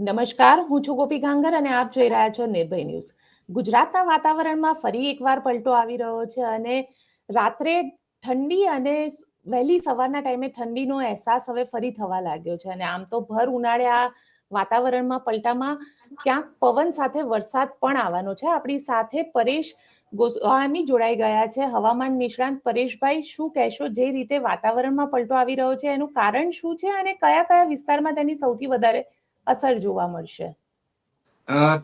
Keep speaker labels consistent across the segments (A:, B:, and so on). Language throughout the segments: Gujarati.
A: નમસ્કાર, હું છું ગોપી ગાંગર અને આપ જોઈ રહ્યા છો નિર્ભય ન્યૂઝ. ગુજરાતના વાતાવરણમાં ફરી એકવાર પલટો આવી રહ્યો છે અને રાત્રે ઠંડી અને વહેલી સવારના ટાઈમે ઠંડીનો અહેસાસ હવે ફરી થવા લાગ્યો છે અને આમ તો ભર ઉનાળે આ વાતાવરણમાં પલટામાં ક્યાંક પવન સાથે વરસાદ પણ આવવાનો છે. આપણી સાથે પરેશ ગોસ્વામી જોડાઈ ગયા છે. હવામાન નિષ્ણાંત પરેશભાઈ, શું કહેશો જે રીતે વાતાવરણમાં પલટો આવી રહ્યો છે? એનું કારણ શું છે અને કયા કયા વિસ્તારમાં તેની સૌથી વધારે અસર જોવા મળશે?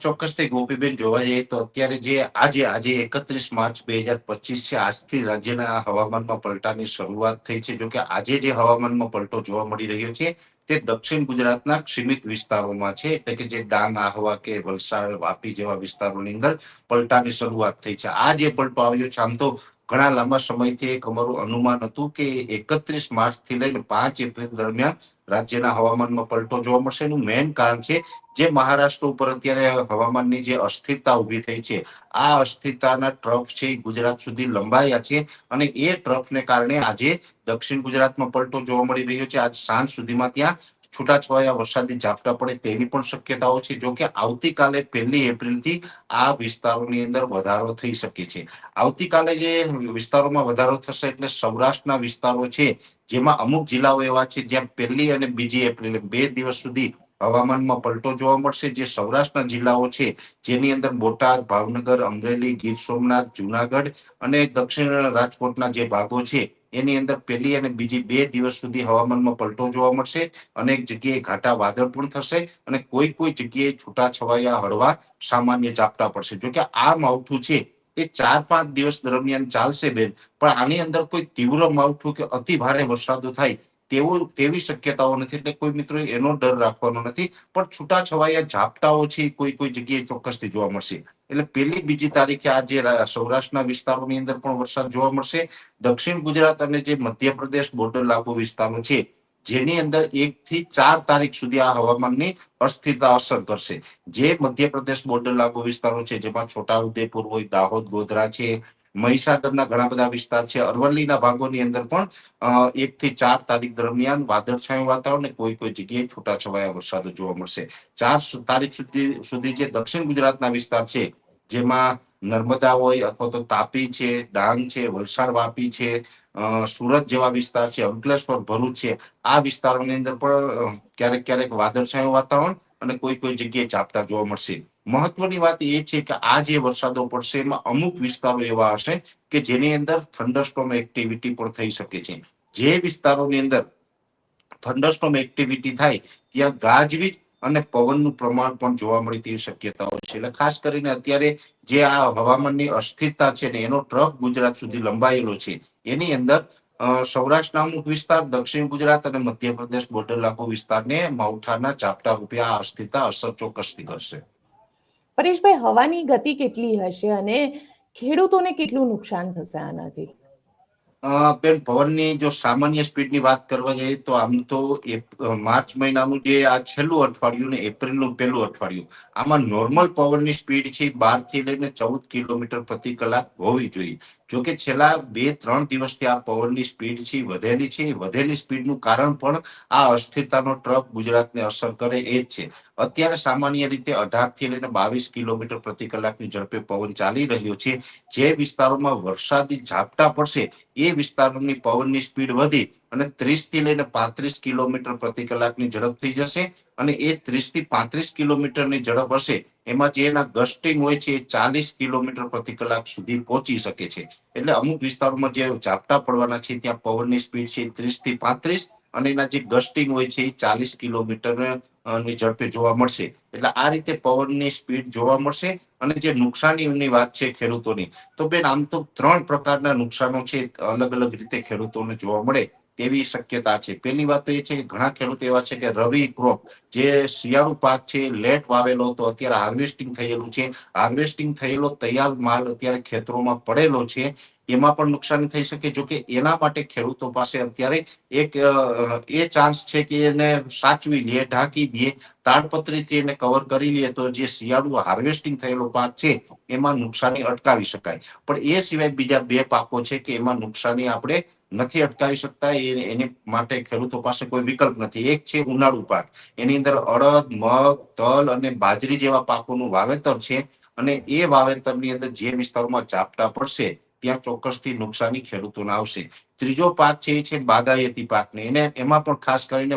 B: ચોક્કસથી ગોપીબેન જોવા જઈએ તો અત્યારે જે આજે આજે એકત્રીસ માર્ચ બે હજાર પચીસ છે, આજથી રાજ્યના હવામાનમાં પલટાની શરૂઆત થઈ છે. જોકે આજે જે હવામાનમાં પલટો જોવા મળી રહ્યો છે, તે દક્ષિણ ગુજરાતના સીમિત વિસ્તારોમાં છે. એટલે કે જે ડાંગ, આહવા કે વલસાડ, વાપી જેવા વિસ્તારોની અંદર પલટાની શરૂઆત થઈ છે. આ જે પલટો આવ્યો છે, આમ તો ઘણા લાંબા સમયથી એક અમારું અનુમાન હતું કે એકત્રીસ માર્ચથી લઈને પાંચ એપ્રિલ દરમિયાન રાજ્યના હવામાનમાં પલટો જોવા મળશે. એનું મેઇન કારણ છે જે મહારાષ્ટ્ર ઉપર અત્યારે હવામાનની જે અસ્થિરતા ઊભી થઈ છે. આ અસ્થિરતાના ટ્રફ છે એ ગુજરાત સુધી લંબાયા છે અને એ ટ્રફને કારણે આજે દક્ષિણ ગુજરાતમાં પલટો જોવા મળી રહ્યો છે. આજ સાંજ સુધીમાં ત્યાં છૂટાછવાયા વરસાદની ઝાપટા પડે તેવી પણ શક્યતાઓ છે. જો કે આવતીકાલે પહેલી એપ્રિલથી આ વિસ્તારોની અંદર વધારો થઈ શકે છે. આવતીકાલે જે વિસ્તારોમાં વધારો થશે એટલે સૌરાષ્ટ્રના વિસ્તારો છે, જેમાં અમુક જિલ્લાઓ એવા છે જ્યાં પહેલી અને બીજી એપ્રિલે બે દિવસ સુધી હવામાનમાં પલટો જોવા મળશે. જે સૌરાષ્ટ્રના જિલ્લાઓ છે, જેની અંદર બોટાદ, ભાવનગર, અમરેલી, ગીર સોમનાથ, જુનાગઢ અને દક્ષિણ રાજકોટના જે ભાગો છે એની અંદર પહેલી અને બીજી બે દિવસ સુધી હવામાનમાં પલટો જોવા મળશે અનેક જગ્યાએ ઘાટા વાદળ પણ થશે અને કોઈ કોઈ જગ્યાએ છૂટાછવાયા હળવા સામાન્ય ઝાપટા પડશે. જોકે આ માવઠું છે એ ચાર પાંચ દિવસ દરમિયાન ચાલશે બેન, પણ આની અંદર કોઈ તીવ્ર માવઠું કે અતિ ભારે વરસાદો થાય તેવું, તેવી શક્યતાઓ નથી. એટલે કોઈ મિત્રો એનો ડર રાખવાનો નથી. પણ છૂટાછવાયા ઝાપટાઓ છે કોઈ કોઈ જગ્યાએ ચોક્કસથી જોવા મળશે. એટલે પહેલી બીજી તારીખે આજે સૌરાષ્ટ્રના વિસ્તારોની અંદર પણ વરસાદ જોવા મળશે. દક્ષિણ ગુજરાત અને જે મધ્યપ્રદેશ બોર્ડર લાગુ વિસ્તારો છે, જેની અંદર એક થી ચાર તારીખ સુધી આ હવામાનની અસ્થિરતા અસર કરશે. જે મધ્યપ્રદેશ બોર્ડર લાગુ વિસ્તારો છે, જેમાં છોટાઉદેપુર હોય, દાહોદ, ગોધરા છે મહીસાગરના ઘણા બધા વિસ્તાર છે. અરવલ્લીના ભાગોની અંદર પણ એક થી ચાર તારીખ દરમિયાન વાદળછાયું વાતાવરણ કોઈ કોઈ જગ્યાએ છૂટાછવાયા વરસાદો જોવા મળશે. ચાર તારીખ સુધી સુધી જે દક્ષિણ ગુજરાતના વિસ્તાર છે, જેમાં નર્મદા હોય અથવા તો તાપી છે, ડાંગ છે, વલસાડ, વાપી છે સુરત જેવા વિસ્તાર છે અંકલેશ્વર ભરૂચ છે, આ વિસ્તારોની અંદર પણ ક્યારેક ક્યારેક વાદળછાયું વાતાવરણ અને કોઈ કોઈ જગ્યાએ ઝાપટા જોવા મળશે. મહત્વની વાત એ છે કે આ જે વરસાદો પડશે, એમાં અમુક વિસ્તારો એવા હશે કે જેની અંદર થંડરસ્ટોમ એક્ટિવિટી પણ થઈ શકે છે. જે વિસ્તારોની અંદર થંડરસ્ટોમ એક્ટિવિટી થાય, ત્યાં ગાજવીજ અને પવનનું પ્રમાણ પણ જોવા મળી તેવી શક્યતાઓ છે. એટલે ખાસ કરીને અત્યારે જે આ હવામાનની અસ્થિરતા છે ને, એનો ટ્રક ગુજરાત સુધી લંબાયેલો છે. એની અંદર સૌરાષ્ટ્રના અમુક વિસ્તાર, દક્ષિણ ગુજરાત અને મધ્યપ્રદેશ, બોર્ડર લાગુ વિસ્તારને માવઠાના ચાપટા રૂપે આ અસ્થિરતા અસર ચોક્કસથી કરશે
A: પરેશભાઈ, હવાની ગતિ કેટલી હશે અને ખેડૂતોને કેટલું નુકસાન થશે આનાથી?
B: બેન, પવનની જો સામાન્ય સ્પીડની વાત કરવા જઈએ તો આમ તો માર્ચ મહિનાનું જે આ છેલ્લું અઠવાડિયું ને એપ્રિલનું પહેલું અઠવાડિયું, આમાં નોર્મલ પવનની સ્પીડ છે બારથી લઈને ચૌદ કિલોમીટર પ્રતિ કલાક હોવી જોઈએ. જોકે છેલ્લા બે ત્રણ દિવસથી આ પવનની સ્પીડ છે વધેલી છે. વધેલી સ્પીડનું કારણ પણ આ અસ્થિરતાનો ટ્રક ગુજરાતને અસર કરે એ જ છે. અત્યારે સામાન્ય રીતે અઢારથી લઈને બાવીસ કિલોમીટર પ્રતિ કલાકની ઝડપે પવન ચાલી રહ્યો છે. જે વિસ્તારોમાં વરસાદી ઝાપટા પડશે, એ વિસ્તારોની પવનની સ્પીડ વધી અને ત્રીસથી લઈને પાંત્રીસ કિલોમીટર પ્રતિ કલાકની ઝડપ થઈ જશે અને એ ત્રીસથી પાંત્રીસ કિલોમીટરની ઝડપ હશે, એમાં જે એના ગસ્ટિંગ હોય છે એ ચાલીસ કિલોમીટર પ્રતિ કલાક સુધી પહોંચી શકે છે. એટલે અમુક વિસ્તારોમાં જે ઝાપટા પડવાના છે, ત્યાં પવનની સ્પીડ છે ત્રીસથી પાંત્રીસ અને એના જે ગસ્ટિંગ હોય છે એ ચાલીસ કિલોમીટરની ઝડપે જોવા મળશે. એટલે આ રીતે પવનની સ્પીડ જોવા મળશે અને જે નુકસાનીની વાત છે ખેડૂતોની, તો બેન આમ તો ત્રણ પ્રકારના નુકસાનો છે અલગ અલગ રીતે ખેડૂતોને જોવા મળે. તેવી શક્યતા છે. પહેલી વાત તો એ છે કે ઘણા ખેડૂતો એવા છે કે રવિ ક્રોપ જે શિયાળુ પાક છે, લેટ વાવેલો હતો અત્યારે હાર્વેસ્ટિંગ થયેલું છે. હાર્વેસ્ટિંગ થયેલો તૈયાર માલ અત્યારે ખેતરોમાં પડેલો છે. એમાં પણ નુકસાની થઈ શકે જો કે એના માટે ખેડૂતો પાસે અત્યારે એક એ ચાન્સ છે કે એને સાચવી લઈએ ઢાંકી દઈએ તાડપત્રીથી એને કવર કરી લઈએ તો જે શિયાળુ હાર્વેસ્ટિંગ થયેલો પાક છે, એમાં નુકસાની અટકાવી શકાય. પણ એ સિવાય બીજા બે પાકો છે કે એમાં નુકસાની આપણે નથી અટકાવી શકતા એને માટે ખેડૂતો પાસે કોઈ વિકલ્પ નથી. એક છે ઉનાળુ પાક. એની અંદર અડદ, મગ, તલ અને બાજરી જેવા પાકોનું વાવેતર છે અને એ વાવેતરની અંદર જે વિસ્તારોમાં ઝાપટા પડશે, ત્યાં ચોક્કસથી નુકસાની ખેડૂતોને આવશે. ત્રીજો પાક છે એ છે બાગાયતી પાકને. એને એમાં પણ ખાસ કરીને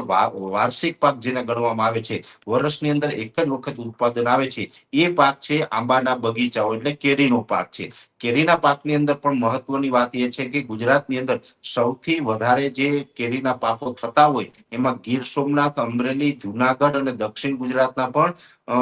B: વાર્ષિક પાક જેને ગણવામાં આવે છે, વર્ષની અંદર એક જ વખત ઉત્પાદન આવે છે, એ પાક છે આંબાના બગીચાઓ, એટલે કેરીનો પાક છે. કેરીના પાકની અંદર પણ મહત્વની વાત એ છે કે ગુજરાતની અંદર સૌથી વધારે જે કેરીના પાકો થતા હોય, એમાં ગીર સોમનાથ, અમરેલી, જુનાગઢ અને દક્ષિણ ગુજરાતના પણ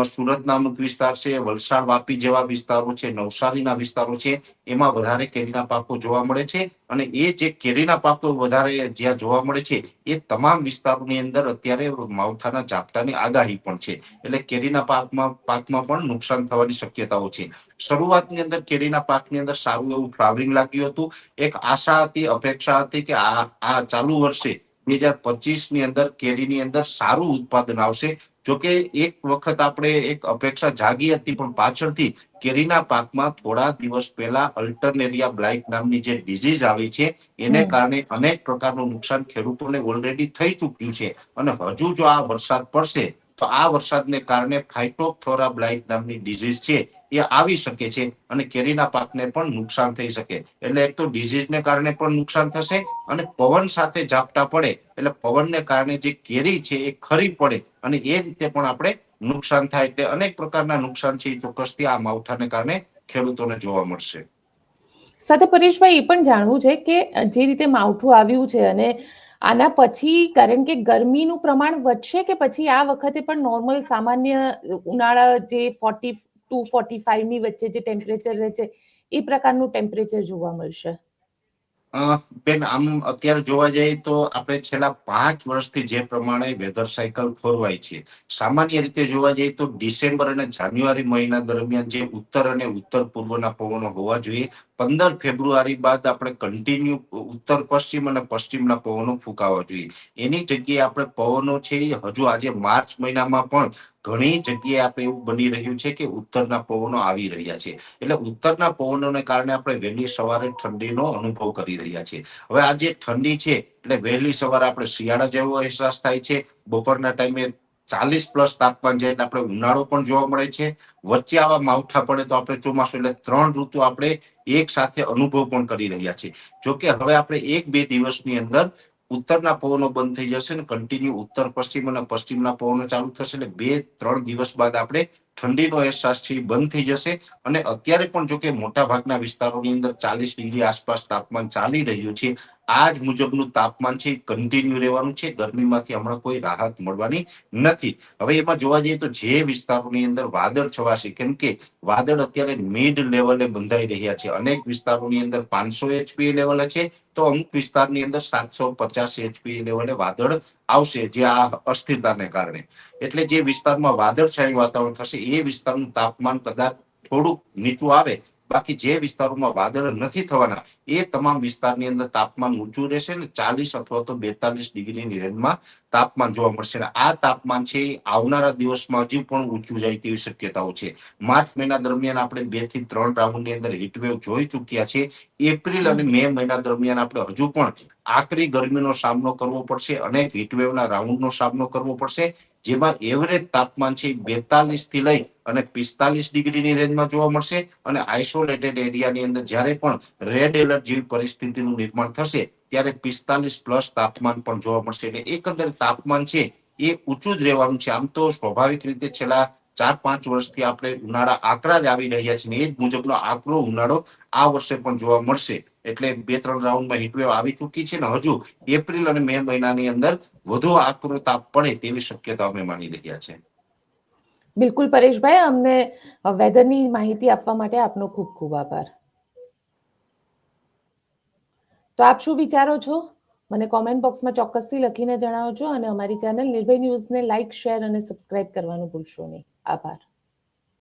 B: સુરતના અમુક વિસ્તાર છે, વલસાડ, વાપી જેવા વિસ્તારો છે, નવસારીના વિસ્તારો છે, એમાં વધારે કેરીના પાકો જોવા મળે છે. અને એ જે કેરીના પાકો વધારે જ્યાં જોવા મળે છે, એ તમામ વિસ્તારોની અંદર અત્યારે માવઠાના ઝાપટાની આગાહી પણ છે. એટલે કેરીના પાકમાં પાકમાં પણ નુકસાન થવાની શક્યતાઓ છે. શરૂઆતની અંદર કેરીના પાકની અંદર સારું એવું ફ્લાવરિંગ લાગ્યું હતું. એક આશા હતી, અપેક્ષા હતી કે આ આ ચાલુ વર્ષે બે હજાર પચીસની અંદર કેરીની અંદર સારું ઉત્પાદન આવશે. જોકે એક વખત આપણે એક અપેક્ષા જાગી હતી પણ પાછળથી કેરીના પાકમાં થોડા દિવસ પહેલા અલ્ટરનેરિયા બ્લાઇટ નામની જે ડિઝીઝ આવી છે એને કારણે અનેક પ્રકારનું નુકસાન ખેડૂતોને ઓલરેડી થઈ ચૂક્યું છે. અને હજુ જો આ વરસાદ પડશે તો આ વરસાદને કારણે ફાઇટોફોરા બ્લાઇટ નામની ડિઝીઝ છે. એ આવી શકે છે અને કેરીના પાકને પણ નુકસાન થઈ શકે. એટલે એક તો ડિઝીઝને કારણે પણ નુકસાન થશે અને પવન સાથે ઝાપટા પડે. એટલે પવનને કારણે જે કેરી છે એ ખરી પડે અને એ રીતે પણ આપણે નુકસાન થાય એટલે અનેક પ્રકારના નુકસાન છે ચોક્કસથી આ માવઠાને કારણે ખેડૂતોને જોવા મળશે.
A: સાથે પરેશભાઈ એ પણ જાણવું છે કે જે રીતે માવઠું આવ્યું છે અને આના પછી કારણ કે ગરમીનું પ્રમાણ વધશે કે પછી આ વખતે પણ નોર્મલ સામાન્ય ઉનાળા જે ફોર્ટી ટુ ફોર્ટી ફાઈવની વચ્ચે જે ટેમ્પરેચર રહે છે, એ પ્રકારનું ટેમ્પરેચર જોવા મળશે.
B: બેન, આમ અત્યારે જોવા જઈએ તો આપણે છેલ્લા પાંચ વર્ષથી જે પ્રમાણે વેધર સાયકલ ખોરવાય છે, સામાન્ય રીતે જોવા જઈએ તો ડિસેમ્બર અને જાન્યુઆરી મહિના દરમિયાન જે ઉત્તર અને ઉત્તર પૂર્વના પવનો હોવા જોઈએ પંદર ફેબ્રુઆરી બાદ આપણે કન્ટિન્યુ ઉત્તર, પશ્ચિમ અને પશ્ચિમના પવનો ફૂંકાવા જોઈએ. એની જગ્યાએ આપણે પવનો છે હજુ આજે માર્ચ મહિનામાં પણ ઘણી જગ્યાએ આપણે એવું બની રહ્યું છે કે ઉત્તરના પવનો આવી રહ્યા છે. એટલે ઉત્તરના પવનોને કારણે આપણે વહેલી સવારે ઠંડીનો અનુભવ કરી રહ્યા છીએ. હવે આ જે ઠંડી છે, એટલે વહેલી સવારે આપણે શિયાળા જેવો અહેસાસ થાય છે. બપોરના ટાઈમે ચાલીસ પ્લસ તાપમાન જાય આપણે ઉનાળો પણ જોવા મળે છે. વચ્ચે આવા માવઠા પડે તો આપણે ચોમાસું એટલે ત્રણ ઋતુ આપણે એક સાથે અનુભવ પણ કરી રહ્યા છીએ. જોકે હવે આપણે એક બે દિવસની અંદર ઉત્તરના પવનો બંધ થઈ જશે ને કન્ટિન્યુ ઉત્તર, પશ્ચિમ અને પશ્ચિમના પવનો ચાલુ થશે એટલે બે, ત્રણ દિવસ બાદ આપણે ઠંડીનો અહેસાસ છે બંધ થઈ જશે. અને અત્યારે પણ જો કે મોટા ભાગના વિસ્તારોની અંદર ચાલીસ ડિગ્રી આસપાસ તાપમાન ચાલી રહ્યું છે. આ જ મુજબનું તાપમાન છે કન્ટિન્યુ રહેવાનું છે. ગરમીમાંથી હમણાં કોઈ રાહત મળવાની નથી. હવે એમાં જોવા જઈએ તો જે વિસ્તારોની અંદર વાદળ છવાશે, કેમ કે વાદળ અત્યારે મિડ લેવલે બંધાઈ રહ્યા છે. અનેક વિસ્તારોની અંદર પાંચસો એચપી લેવલે છે. તો અમુક વિસ્તારની અંદર સાતસો પચાસ એચપી લેવલે વાદળ આવશે, જે આ અસ્થિરતાને કારણે. એટલે જે વિસ્તારમાં વાદળછાયું વાતાવરણ થશે, એ વિસ્તારનું તાપમાન કદાચ થોડુંક નીચું આવે બાકી જે વિસ્તારોમાં વાદળ નથી થવાના, એ તમામ વિસ્તારની અંદર તાપમાન ઊંચું રહેશે ને ચાલીસ અથવા તો બેતાલીસ ડિગ્રીની રેન્જમાં તાપમાન જોવા મળશે. આ તાપમાન છે આવનારા દિવસમાં હજી પણ ઊંચું જાય તેવી શક્યતાઓ છે. માર્ચ મહિના દરમિયાન આપણે બેથી ત્રણ રાઉન્ડની અંદર હીટવેવ જોઈ ચૂક્યા છે. એપ્રિલ અને મે મહિના દરમિયાન આપણે હજુ પણ આકરી ગરમીનો સામનો કરવો પડશે અને હીટવેવના રાઉન્ડનો સામનો કરવો પડશે. જેમાં એવરેજ તાપમાન છે બેતાલીસથી લઈ અને પિસ્તાલીસ ડિગ્રીની રેન્જમાં જોવા મળશે અને આઇસોલેટેડ એરિયાની અંદર જ્યારે પણ રેડ એલર્ટ જેવી પરિસ્થિતિનું નિર્માણ થશે, ત્યારે પિસ્તાલીસ પ્લસ તાપમાન પણ જોવા મળશે. એટલે એકંદર તાપમાન છે એ ઊંચું જ રહેવાનું છે. આમ તો સ્વાભાવિક રીતે છેલ્લા ચાર પાંચ વર્ષથી આપણે ઉનાળા આકરા જ આવી રહ્યા છે એ જ મુજબનો આકરો ઉનાળો આ વર્ષે પણ જોવા મળશે. એટલે બે ત્રણ રાઉન્ડમાં હીટવેવ આવી ચૂકી છે ને હજુ એપ્રિલ અને મે મહિનાની અંદર વધુ આકરો તાપ પડે તેવી શક્યતા અમે માની રહ્યા છે.
A: બિલકુલ પરેશભાઈ, અમને વેધરની માહિતી આપવા માટે આપનો ખૂબ ખૂબ આભાર. તો આપ શું વિચારો છો? મને કોમેન્ટ બોક્સમાં ચોક્કસથી લખીને જણાવજો અને અમારી ચેનલ નિર્ભય ન્યૂઝને લાઇક શેર અને સબસ્ક્રાઇબ કરવાનું ભૂલશો નહીં. આભાર.